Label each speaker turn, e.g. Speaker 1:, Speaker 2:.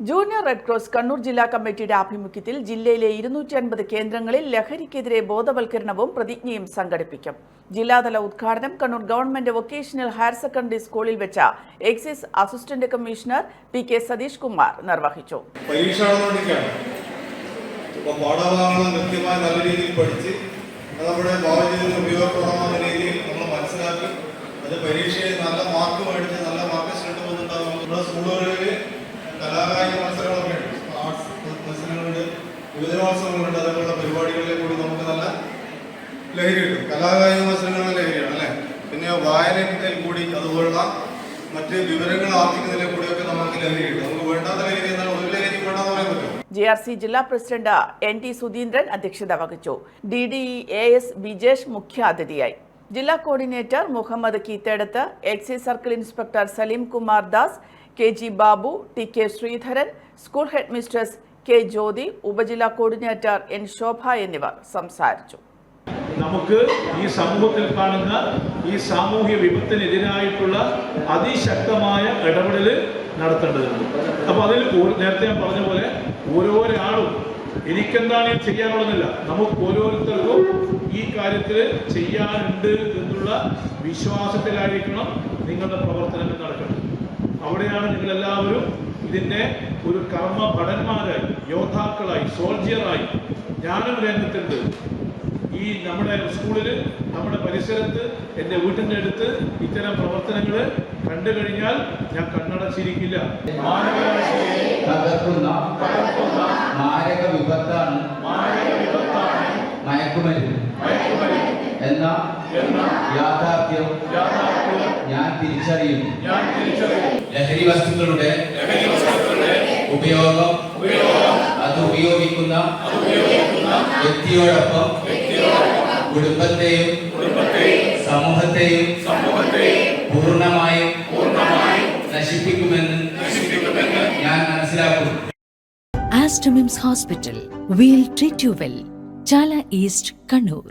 Speaker 1: Junior red cross Kannur ജില്ലാ കമ്മിറ്റിയുടെ ആഭിമുഖ്യത്തിൽ ജില്ലയിലെ ഇരുന്നൂറ്റി അൻപത് കേന്ദ്രങ്ങളിൽ ലഹരിക്കെതിരെ ബോധവൽക്കരണവും പ്രതിജ്ഞയും സംഘടിപ്പിക്കും. ജില്ലാതല ഉദ്ഘാടനം Kannur government vocational higher secondary സ്കൂളിൽ വെച്ച excise assistant commissioner P K Satheesh Kumar നിർവഹിച്ചു.
Speaker 2: പാഠഭാഗങ്ങൾ നല്ല രീതിയിൽ നമ്മുടെ നമ്മൾ മനസ്സിലാക്കി അത് പരീക്ഷയിൽ നല്ല മാർക്ക് യുവജനോത്സവങ്ങളുണ്ട് അതുപോലുള്ള പരിപാടികളിൽ കൂടി നമുക്ക് നല്ല ലഹരി കിട്ടും. കലാകായിക മത്സരങ്ങളിൽ ലഹരിയാണ് അല്ലേ? പിന്നെ വായനയിൽ കൂടി അതുപോലുള്ള മറ്റ് വിവരങ്ങൾ ആർജിക്കുന്നതിലെ കൂടിയൊക്കെ നമുക്ക് ലഹരി കിട്ടും. നമുക്ക് വേണ്ടാത്ത ലഹരി എന്നാൽ ഒരു ലഹരി വേണ്ടാന്ന് പറയാൻ പറ്റും
Speaker 1: ജെ ആർ സി ജില്ലാ പ്രസിഡന്റ് എൻ ടി സുധീന്ദ്രൻ അധ്യക്ഷത വഹിച്ചു. D D A S Bijesh മുഖ്യാതിഥിയായി. ജില്ലാ coordinator Muhammad Keethedath excise circle inspector Saleem Kumar Das K G Babu T K Sreedharan school head mistress K Jyothi ഉപജില്ലാ coordinator N ശോഭ എന്നിവർ സംസാരിച്ചു.
Speaker 3: നമുക്ക് ഈ സമൂഹത്തിൽ കാണുന്ന ഈ സാമൂഹ്യ വിപത്തിനെതിരായിട്ടുള്ള അതിശക്തമായ ഇടപെടൽ നടത്തേണ്ടതുണ്ട്. അപ്പോൾ അതിൽ നേരത്തെ ഞാൻ പറഞ്ഞ പോലെ ഓരോരാളും എനിക്കെന്താണ് ചെയ്യാനുള്ളതില്ല നമുക്ക് ഓരോരുത്തർക്കും ഈ കാര്യത്തിൽ ചെയ്യാനുണ്ട് എന്നുള്ള വിശ്വാസത്തിലായിരിക്കണം നിങ്ങളുടെ പ്രവർത്തനങ്ങൾ നടക്കുന്നത് അവിടെയാണ് നിങ്ങളെല്ലാവരും ഇതിന്റെ ഒരു കർമ്മ ഭടന്മാരായി യോദ്ധാക്കളായി സോൾജിയറായി ഞാനും രംഗത്തുണ്ട്. ഈ നമ്മുടെ സ്കൂളിൽ നമ്മുടെ പരിസരത്ത് എന്റെ വീട്ടിന്റെ അടുത്ത് ഇത്തരം പ്രവർത്തനങ്ങൾ കണ്ടു കഴിഞ്ഞാൽ ഞാൻ കണ്ണടച്ചിരിക്കില്ല.
Speaker 4: തകർക്കുന്ന മാരക വിപത്താണ് മയക്കുമരുന്ന്. എന്ന യാഥാർത്ഥ്യം. ഞാൻ തിരിച്ചറിയുന്നു ലഹരി വസ്തുക്കളുടെ ഉപയോഗം. അത് ഉപയോഗിക്കുന്ന വ്യക്തിയോടൊപ്പം കുടുംബത്തെയും സമൂഹത്തെയും പൂർണമായും നശിപ്പിക്കുമെന്ന് ഞാൻ മനസ്സിലാക്കുന്നു.
Speaker 5: Aster MIMS hospital we'll treat you well Chala east Kannur.